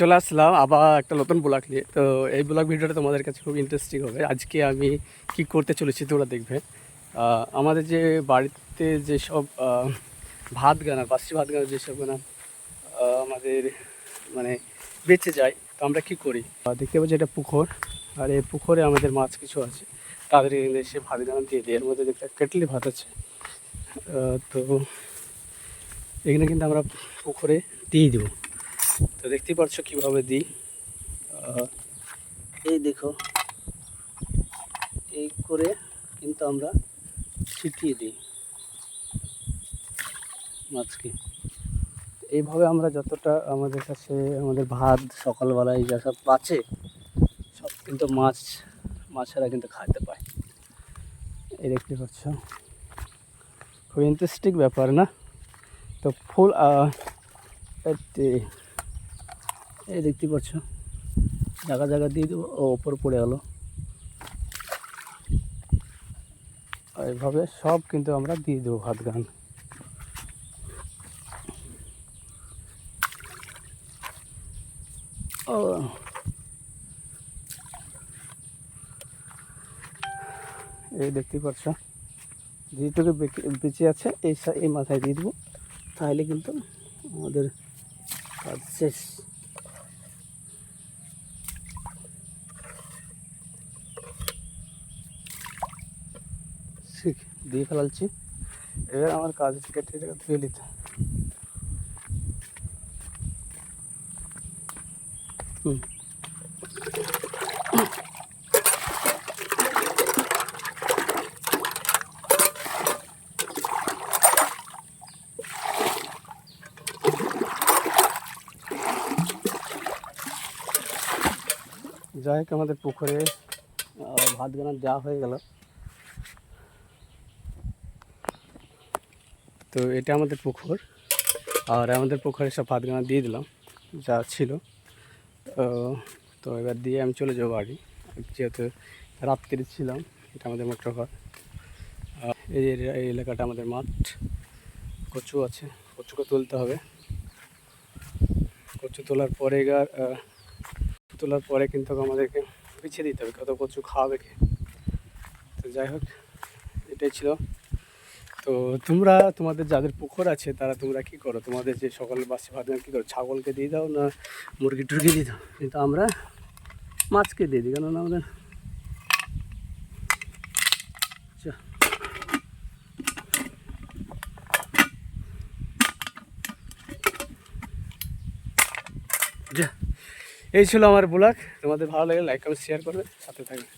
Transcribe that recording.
চলে আসলাম আবার একটা নতুন ব্লগ নিয়ে। তো এই ব্লগ ভিডিওটা তোমাদের কাছে খুব ইন্টারেস্টিং হবে। আজকে আমি কি করতে চলেছি তোমরা দেখবে। আমাদের যে বাড়িতে যেসব ভাত গানা বাসি ভাত গানা যেসব গানা আমাদের মানে বেঁচে যায়, তো আমরা কি করি? দেখতে পাচ্ছি এটা পুকুর। আর এই পুকুরে আমাদের মাছ কিছু আছে। তাদের এসে ভাত গানা দিয়ে। দিই এর মধ্যে দেখতে কেটলি ভাত আছে। তো এখানে কিন্তু আমরা পুকুরে দিয়ে দেবো। তো দেখতেই পাচ্ছ কীভাবে দিই। এই দেখো, এই করে কিন্তু আমরা ছিটিয়ে দিই মাছকে। এইভাবে আমরা যতটা আমাদের কাছে, আমাদের ভাত সকালবেলায় যা সব আছে সব কিন্তু মাছ, মাছেরা কিন্তু খাইতে পায়। এই দেখতে পাচ্ছ, খুব ইন্টারেস্টিং ব্যাপার না? তো ফুল এই দেখতে পাচ্ছ। জায়গা জায়গা দিয়ে দেবো ও ওপর পড়ে গেলো এইভাবে সব কিন্তু আমরা দিয়ে দেবো ভাত গান। ও। এই দেখতে পাচ্ছ। যেটুকু বেঁচে আছে, এই এই মাথায় দিয়ে দেবো। তাহলে কিন্তু আমাদের কাজ শেষ। ঠিক দিয়ে ফেলাচ্ছি। এবার আমার কাজ কেটে এটাকে ধুয়ে নিতে। হুম। যাই হোক, আমাদের পুকুরে ভাত গানা দেওয়া হয়ে গেল। তো এটা আমাদের পুকুর। আর আমাদের পুকুরে সব ভাত গানা দিয়ে দিলাম, যা ছিল। তো এবার দিয়ে আমি চলে যাব বাড়ি। যেহেতু রাত্রি ছিলাম, এটা আমাদের মোটর ঘর। এই এলাকাটা আমাদের মাঠ। কচু আছে, কচুকে তুলতে হবে। কচু তোলার পরে এবার তোলার পরে কিন্তু আমাদেরকে পিছিয়ে দিতে হবে, কত কচু খাওয়াবে কে। তো যাই হোক, এটাই ছিল তো তোমরা, তোমাদের যাদের পুকুর আছে, তারা তোমরা কি করো? তোমাদের যে সকালে বাসি ভাত কী করো? ছাগলকে দিয়ে দাও না মুরগি টুরগি দিয়ে দাও? কিন্তু আমরা মাছকে দিয়ে দিই, কেননা আমাদের এই ছিল আমার ব্লগ। তোমাদের ভালো লাগে লাইক কমেন্ট শেয়ার করবে। সাথে থাকবে।